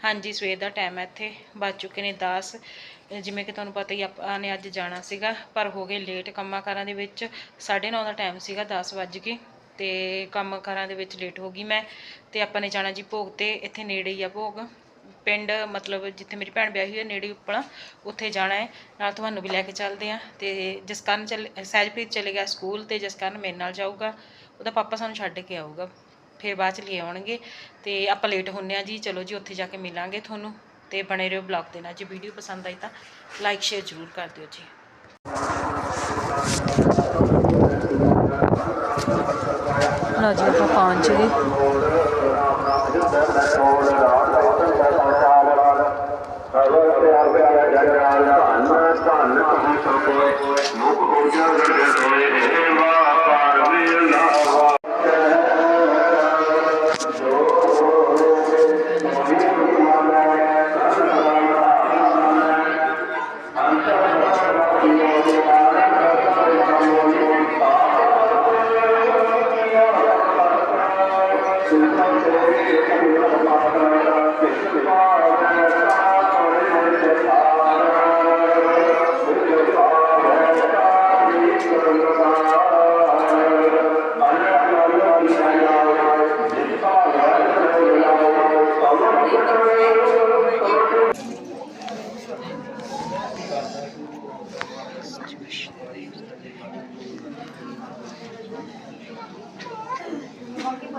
ਹਾਂਜੀ, ਸਵੇਰ ਦਾ ਟਾਈਮ ਹੈ ਇੱਥੇ। ਵੱਜ ਚੁੱਕੇ ਨੇ 10 ਜਿਵੇਂ ਕਿ ਤੁਹਾਨੂੰ ਪਤਾ ਹੀ ਆਪਾਂ ਨੇ ਅੱਜ ਜਾਣਾ ਸੀਗਾ, ਪਰ ਹੋ ਗਏ ਲੇਟ ਕੰਮਾਂ ਕਾਰਾਂ ਦੇ ਵਿੱਚ। 9:30 ਦਾ ਟਾਈਮ ਸੀਗਾ 10 ਵੱਜ ਕੇ ਤੇ ਕੰਮ ਕਾਰਾਂ ਦੇ ਵਿੱਚ ਲੇਟ ਹੋ ਗਈ ਮੈਂ। ਤੇ ਆਪਾਂ ਨੇ ਜਾਣਾ ਜੀ ਭੋਗ ਤੇ, ਇੱਥੇ ਨੇੜੇ ਹੀ ਆ ਭੋਗ। ਪਿੰਡ, ਮਤਲਬ ਜਿੱਥੇ ਮੇਰੀ ਭੈਣ ਵਿਆਹੀ ਹੋਈ ਹੈ, ਨੇੜੇ ਉੱਪਲਾ, ਉੱਥੇ ਜਾਣਾ ਹੈ। ਨਾਲ ਤੁਹਾਨੂੰ ਵੀ ਲੈ ਕੇ ਚੱਲਦੇ ਆ ਤੇ ਜਸਕਰਨ ਚੱਲ, ਸਹਿਜਪ੍ਰੀਤ ਚਲੇ ਗਿਆ ਸਕੂਲ ਤੇ, ਜਸਕਰਨ ਮੇਰੇ ਨਾਲ ਜਾਊਗਾ। ਉਹਦਾ ਪਾਪਾ ਸਾਨੂੰ ਛੱਡ ਕੇ ਆਊਗਾ। ਫਿਰ ਬਾਅਦ ਚ ਲੈ ਆਉਣਗੇ। ਤੇ ਆਪਾਂ ਲੇਟ ਹੁੰਨੇ ਆ ਜੀ। ਚਲੋ ਜੀ, ਉੱਥੇ ਜਾ ਕੇ ਮਿਲਾਂਗੇ ਤੁਹਾਨੂੰ। ਤੇ ਬਣੇ ਰਹੋ ਬਲੌਗ ਦੇ ਨਾਲ। ਜੇ ਵੀਡੀਓ ਪਸੰਦ ਆਈ ਤਾਂ ਲਾਈਕ ਸ਼ੇਅਰ ਜ਼ਰੂਰ ਕਰ ਦਿਓ ਜੀ। ਲਓ ਜੀ, ਆਪਾਂ ਪਹੁੰਚ ਗਏ।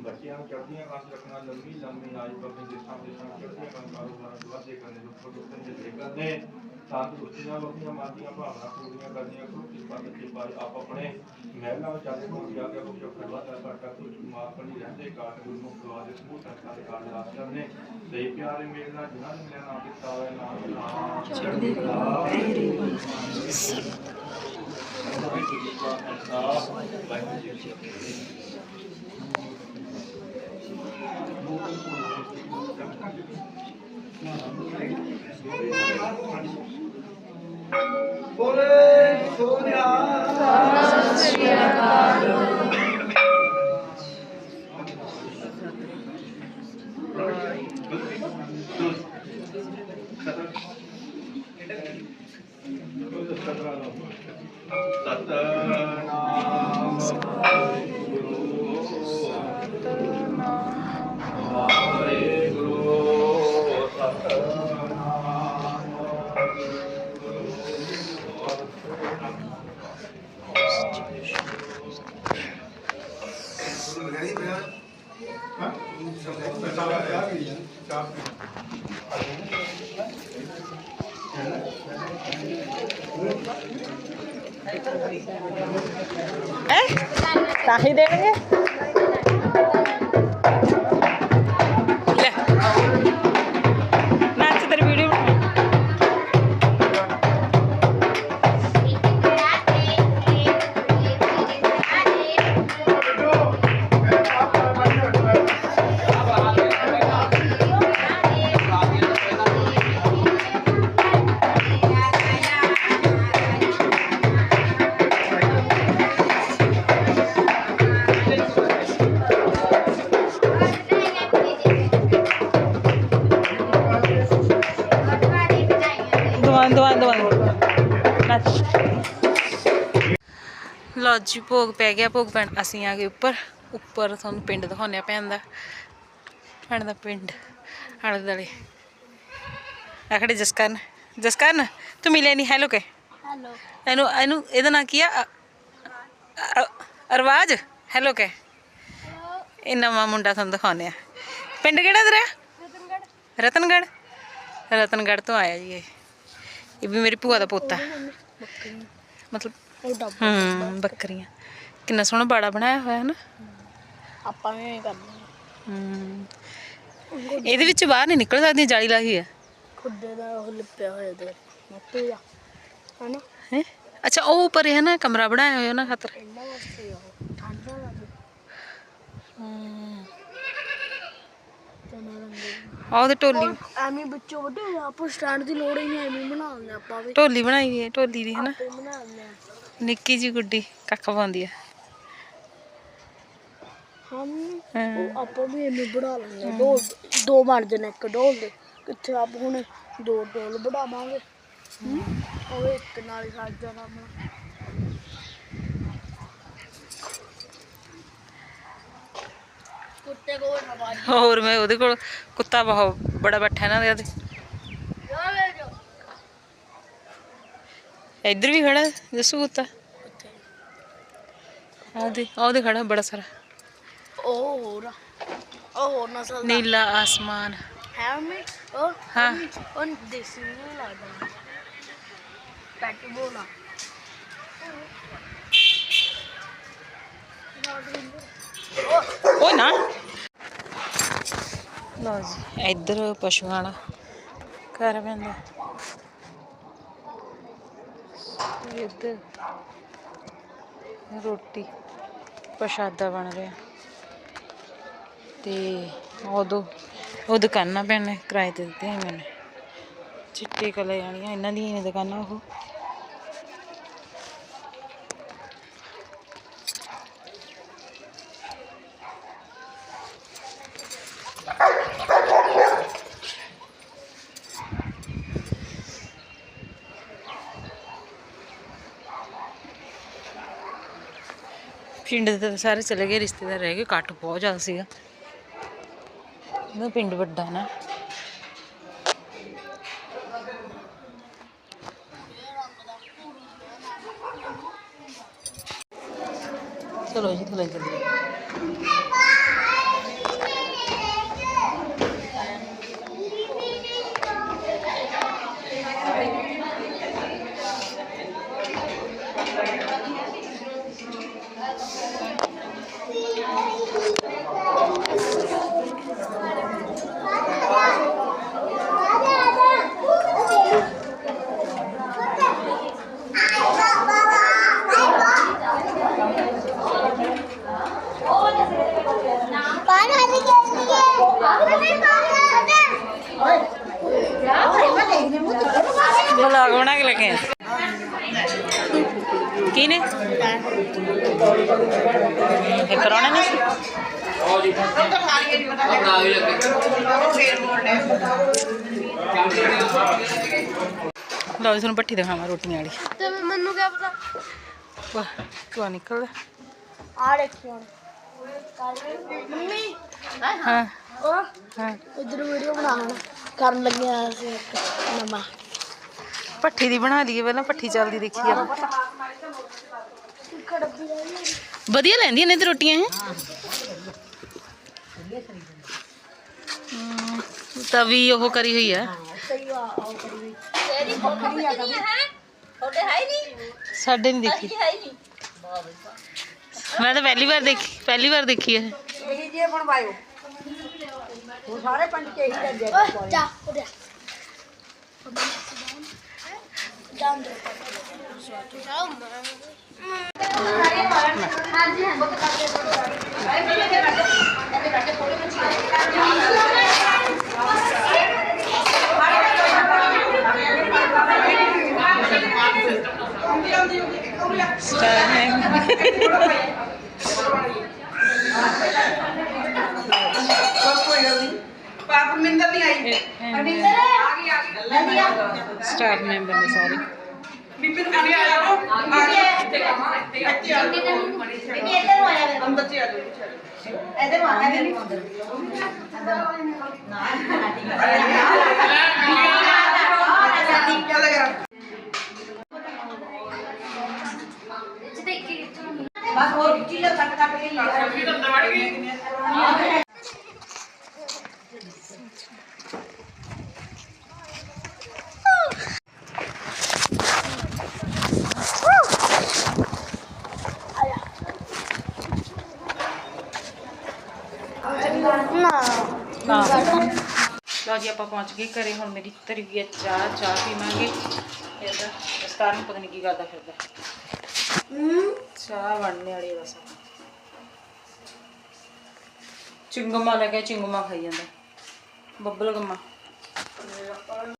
ਬੱਚਿਆਂ ਨੂੰ ਚੜ੍ਹਦੀਆਂ ਕਲਾਸ ਰੱਖਣਾ ਲੰਮੀ ਲੰਮੀ ਆਯੂ ਬਖਸ਼ੇ ਦੇਸ਼ਾਂ ਦੇਸ਼ਾਂ ਚੜ੍ਹਦੀਆਂ ਕਲਾਸ ਕਾਰੋਬਾਰ ਵਾਧੇ ਕਰਨੇ ਦੁੱਖ ਦੁੱਖ ਦੇ ਜਿਹੜੇ ਕਰਨੇ ਤੰਦਰੁਸਤੀਆਂ ਵਰਤੀਆਂ ਮਾਦੀਆਂ ਭਾਵਨਾ ਪੂਰੀਆਂ ਕਰਨੀਆਂ ਕਰੋ ਕਿਸ ਪਦ ਤੇ ਪਾਏ ਆਪ ਆਪਣੇ ਮਹਿਲਾ ਵਿੱਚ ਆਦੇ ਜਾ ਕੇ ਕੁਝ ਖੜਵਾ ਦਾ ਸਾਡਾ ਕੁਝ ਮਾਫ ਰਹਿੰਦੇ ਕਾਟ ਗੁਰਮੁਖ ਦਵਾ ਦੇ ਸਮੂਹ ਸੰਤਾਂ ਦੇ ਕਾਲ ਰਾਸ ਕਰਨੇ ਤੇ ਪਿਆਰੇ ਮੇਲ ਨਾਲ ਜਿਨ੍ਹਾਂ ਨੇ ਮੇਰਾ ਨਾਮ ਦਿੱਤਾ ਹੋਇਆ ਨਾਮ ਚੜ੍ਹਦੀ ਕਲਾ ਵਾਹਿਗੁਰੂ ਜੀ ਕਾ ਖਾਲਸਾ ਵਾਹਿਗੁਰੂ ਜੀ ਕੀ ਫਤਿਹ ਬੋਲੇ Sonia. Sonia. ਹੈ ਤਾਂ ਹੀ ਲਓ ਜੀ ਭੋਗ ਪੈ ਗਿਆ ਭੋਗ ਪੈਣ ਅਸੀਂ ਆ ਗਏ ਉੱਪਰ ਉੱਪਰ ਤੁਹਾਨੂੰ ਪਿੰਡ ਦਿਖਾਉਂਦੇ ਆ ਭੈਣ ਦਾ ਭੈਣ ਦਾ ਪਿੰਡ ਆਲੇ ਦੁਆਲੇ। ਆਖੜੇ ਜਸਕਰਨ ਜਸਕਰਨ ਤੂੰ ਮਿਲੇ ਨਹੀਂ ਹੈਲੋ ਕੇ ਹੈਲੋ ਇਹਨੂੰ ਇਹਨੂੰ ਇਹਦਾ ਨਾਂ ਕੀ ਆ? ਅਰਵਾਜ ਹੈਲੋ ਕਹਿ। ਇਹ ਨਵਾਂ ਮੁੰਡਾ ਤੁਹਾਨੂੰ ਦਿਖਾਉਂਦੇ ਆ ਪਿੰਡ ਕਿਹੜਾ ਤੇਰਾ? ਰਤਨਗੜ ਰਤਨਗੜ ਤੋਂ ਆਇਆ ਜੀ ਇਹ। ਇਹ ਵੀ ਮੇਰੀ ਭੂਆ ਦਾ ਪੋਤਾ। ਮਤਲਬ ਹੂੰ ਬੱਕਰੀਆਂ। ਕਿੰਨਾ ਸੋਹਣਾ ਬਾੜਾ ਬਣਾਇਆ ਹੋਇਆ ਹੈ ਨਾ? ਆਪਾਂ ਵੀ ਐਂ ਕਰਦੇ ਹੂੰ। ਇਹਦੇ ਵਿੱਚ ਬਾਹਰ ਨਹੀਂ ਨਿਕਲ ਸਕਦੀਆਂ ਜਾਲੀ ਲਾਈ ਹੈ। ਖੁੱਡੇ ਦਾ ਉਹ ਲਿਪਿਆ ਹੋਇਆ ਤੇ ਮੱਤੇ ਦਾ ਹਨਾ? ਹੈ? ਅੱਛਾ ਉਹ ਉੱਪਰ ਹੈ ਨਾ ਕਮਰਾ ਬਣਾਇਆ ਹੋਇਆ ਉਹਨਾਂ ਖਾਤਰ। ਇਹਨਾਂ ਵਾਸਤੇ ਆ ਉਹ ਠੰਡਾ ਲੱਗੇ ਤੇ। ਨਾ ਰੰਗੇ ਆਹ ਉਹਦੇ ਢੋਲੀ। ਐਵੇਂ ਵਿੱਚੋਂ ਵੱਡੇ ਆਪਾਂ ਸਟੈਂਡ ਦੀ ਲੋੜ ਹੀ ਨਹੀਂ ਐਵੇਂ ਬਣਾ ਲੈਂਦੇ ਆਪਾਂ ਵੀ। ਢੋਲੀ ਬਣਾਈ ਹੋਈ ਹੈ ਢੋਲੀ ਦੀ ਹੈ ਨਾ। ਆਪੇ ਬਣਾ ਲੈਂਦੇ ਆ। ਨਿੱਕੀ ਜੀ ਗੁੱਡੀ ਕੱਖ ਪਾਉਂਦੀ ਹੈ ਹਮ। ਉਹ ਆਪਾਂ ਵੀ ਐਵੇਂ ਬਣਾ ਆ ਢੋਲ ਦੋ ਬਣ ਜਣੇ ਇੱਕ ਢੋਲ ਦੇ। ਕਿੱਥੇ ਆਪ ਹੁਣ ਦੋ ਢੋਲ ਬਣਾਵਾਂਗੇ? ਉਹ ਇੱਕ ਨਾਲ ਹੀ ਸੱਜ ਜਾਣਾ ਆਪਣਾ। ਕੁੱਤੇ ਕੋਲ ਹੋਰ ਮੈਂ ਉਹਦੇ ਕੋਲ ਕੁੱਤਾ ਬਹੁਤ ਬੜਾ ਬੈਠਾ ਇਹਨਾਂ ਦੇ ਉਹਦੇ ਜਾ ਲੈ ਜਾ ਇੱਧਰ ਵੀ ਖੜਾ ਜੱਸੂ ਕੁੱਤਾ ਆਦੇ ਆਦੇ ਖੜਾ ਬੜਾ ਸਾਰਾ ਉਹ ਹੋਰ ਆ। ਉਹ ਹੋਰ ਨਸਲ ਦਾ ਨੀਲਾ ਆਸਮਾਨ ਹੈ ਮੈਂ ਉਹ ਹਾਂ ਉਹ ਦੇਸੀ ਨਹੀਂ ਲੱਗਦਾ ਪੈਟ ਬੋਲਾ ਓਏ ਨਾ ਲਓ ਜੀ ਇੱਧਰ ਪਸ਼ੂਆਂ ਵਾਲਾ ਘਰ ਪੈਂਦਾ ਇੱਧਰ ਰੋਟੀ ਪ੍ਰਸ਼ਾਦਾ ਬਣ ਰਿਹਾ। ਤੇ ਉਦੋਂ ਉਹ ਦੁਕਾਨਾਂ ਪੈਣੇ ਕਿਰਾਏ ਤੇ ਦਿੱਤੀਆਂ ਮੈਨੇ। ਚਿੱਟੇ ਕਲੇ ਵਾਲੀਆਂ, ਇਹਨਾਂ ਦੀਆਂ ਨੇ ਦੁਕਾਨਾਂ ਉਹ। ਪਿੰਡ ਦੇ ਸਾਰੇ ਚਲੇ ਗਏ, ਰਿਸ਼ਤੇਦਾਰ ਰਹਿ ਗਏ ਕੱਟ ਬਹੁਤ ਜ਼ਿਆਦਾ ਸੀਗਾ। ਇਹਦਾ ਪਿੰਡ ਵੱਡਾ ਨਾ। ਚਲੋ ਜੀ ਥੱਲੇ ਚੱਲੀਏ ਵਲੌਗ ਬਣਾ ਕੇ ਲੱਗੇ ਆ ਕੀ ਨੇ ਇਹ ਕਰਾਉਣਾ ਨਹੀਂ ਸੀ ਲਓ ਜੀ ਤੁਹਾਨੂੰ ਭੱਠੀ ਦਿਖਾਵਾਂ ਰੋਟੀਆਂ ਵਾਲੀ। ਤੇ ਮੈਨੂੰ ਕੀ ਪਤਾ? ਵਾਹ ਧੂਆ ਨਿਕਲਦਾ ਆ ਦੇਖਿਓ ਮੰਮੀ ਹਾਂ। ਉਹ ਹਾਂ। ਇਧਰ ਵੀਡੀਓ ਬਣਾਉਣ ਕਰਨ ਲੱਗਿਆ ਸੀ ਇੱਕ ਨਵਾਂ। ਭੱਠੀ ਦੀ ਬਣਾ ਲਈਏ ਪਹਿਲਾਂ ਭੱਠੀ ਚੱਲਦੀ ਖੜਬੀ ਰਹੀ ਵਧੀਆ ਲੈਂਦੀਆਂ ਨੇ ਤੇ ਰੋਟੀਆਂ ਇਹ? ਹਮ, ਤਵੀ ਉਹ ਕਰੀ ਹੋਈ ਆ। ਸਹੀ ਆ ਆਓ ਕਰੀ ਤੇਰੀ ਫੋਟੋ ਨਹੀਂ ਹੈ ਤੁਹਾਡੇ ਹੈ ਨਹੀਂ ਸਾਡੇ ਨਹੀਂ ਦੇਖੀ। ਹੈ ਨਹੀਂ ਮੈਂ ਤਾਂ ਪਹਿਲੀ ਵਾਰ ਦੇਖੀ ਪਹਿਲੀ ਵਾਰ ਦੇਖੀ ਇਹ। ਇਹੀ ਜੇ ਬਣਵਾਇਓ ਉਹ ਸਾਰੇ ਪਿੰਡ ਚ ਇਹੀ ਕਰਦੇ ਜਾ। ਉਰੇ ਜਾਨ ਦੇ ਸਟਾਰ ਹੈ ਸਟਾਰ ਮੈਂਬਰ ਨੇ ਸਾਰੇ ਬਿਪਿਨ ਆ ਗਿਆ ਆ ਗਿਆ ਇੱਥੇ ਆ। ਬੀਬੀ ਇੱਧਰ ਨੂੰ ਆਇਆ ਵੇ ਅੰਦਰ ਚ ਆ ਜਾਓ ਇੱਧਰ ਨੂੰ ਆਇਆ ਵੇ ਅੰਦਰ ਨਾ ਨਾ ਠੀਕ ਹੈ बस और किलो कट कट के ਨਾ ਜੀ, ਆਪਾਂ ਪਹੁੰਚ ਗਏ ਘਰੇ। ਹੁਣ ਮੇਰੀ ਧਰੀ ਚਾਹ ਚਾਹ ਪੀਵਾਂਗੇ। ਇਹਦਾ ਦਸਤਾਰ ਨੂੰ ਪਤਾ ਨਹੀਂ ਕੀ ਕਰਦਾ ਫਿਰਦਾ। ਚਾਹ ਬਣਨੇ ਵਾਲੀ ਬਸ ਚਿੰਗਮਾ ਲੈ ਕੇ ਚਿੰਗਮਾ ਖਾਈ ਜਾਂਦਾ। ਬੱਬਲ ਗਮਾ।